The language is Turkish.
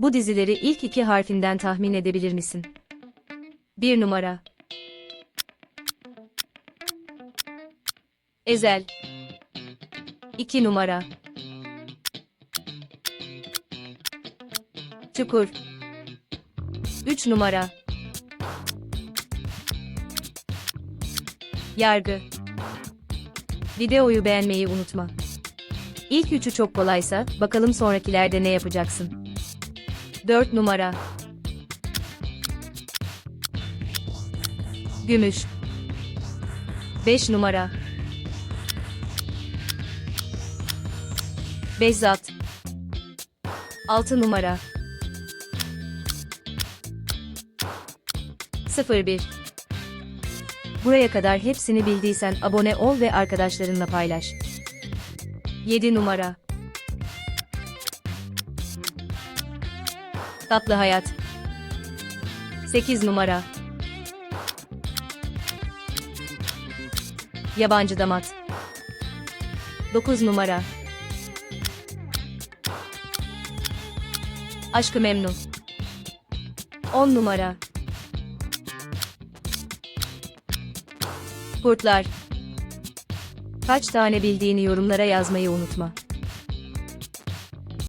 Bu dizileri ilk iki harfinden tahmin edebilir misin? 1 numara. Ezel. 2 numara. Çukur. 3 numara. Yargı. Videoyu beğenmeyi unutma. İlk üçü çok kolaysa, bakalım sonrakilerde ne yapacaksın? 4 numara. Gümüş. 5 numara. Behzat. 6 numara. 01. Buraya kadar hepsini bildiysen abone ol ve arkadaşlarınla paylaş. 7 numara. Tatlı Hayat. 8 numara. Yabancı Damat. 9 numara. Aşkı Memnun. 10 numara. Kurtlar. Kaç tane bildiğini yorumlara yazmayı unutma.